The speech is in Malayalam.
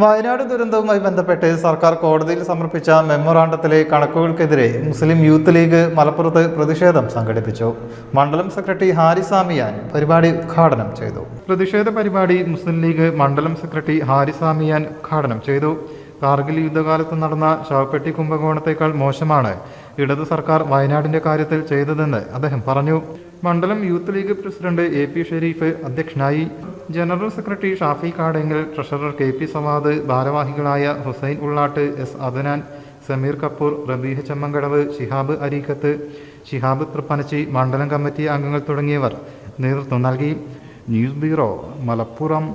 വയനാട് ദുരന്തവുമായി ബന്ധപ്പെട്ട് സർക്കാർ കോടതിയിൽ സമർപ്പിച്ച മെമ്മോറാണ്ടത്തിലെ കണക്കുകൾക്കെതിരെ മുസ്ലിം യൂത്ത് ലീഗ് മലപ്പുറത്ത് പ്രതിഷേധം സംഘടിപ്പിച്ചു. മണ്ഡലം സെക്രട്ടറി ഹാരിസ് സാമിയാൻ പരിപാടി ഉദ്ഘാടനം ചെയ്തു. പ്രതിഷേധ പരിപാടി മുസ്ലിം ലീഗ് മണ്ഡലം സെക്രട്ടറി ഹാരിസ് സാമിയാൻ ഉദ്ഘാടനം ചെയ്തു. കാർഗിൽ യുദ്ധകാലത്ത് നടന്ന ശവപ്പെട്ടി കുംഭകോണത്തേക്കാൾ മോശമാണ് ഇടതു സർക്കാർ വയനാടിന്റെ കാര്യത്തിൽ ചെയ്തതെന്ന് അദ്ദേഹം പറഞ്ഞു. മണ്ഡലം Youth League president A P Shereef അധ്യക്ഷനായി. ജനറൽ സെക്രട്ടറി ഷാഫി കാടെങ്കിൽ ട്രഷറർ കെ പി സവാദ് ഭാരവാഹികളായ ഹുസൈൻ ഉള്ളാട്ട് എസ് അദനാൻ സമീർ കപൂർ റബീഹ് ചമ്മങ്കടവ് ഷിഹാബ് അരീക്കത്ത് ഷിഹാബ് തൃപ്പനച്ചി മണ്ഡലം കമ്മിറ്റി അംഗങ്ങൾ തുടങ്ങിയവർ നേതൃത്വം നൽകി. News bureau Malappuram.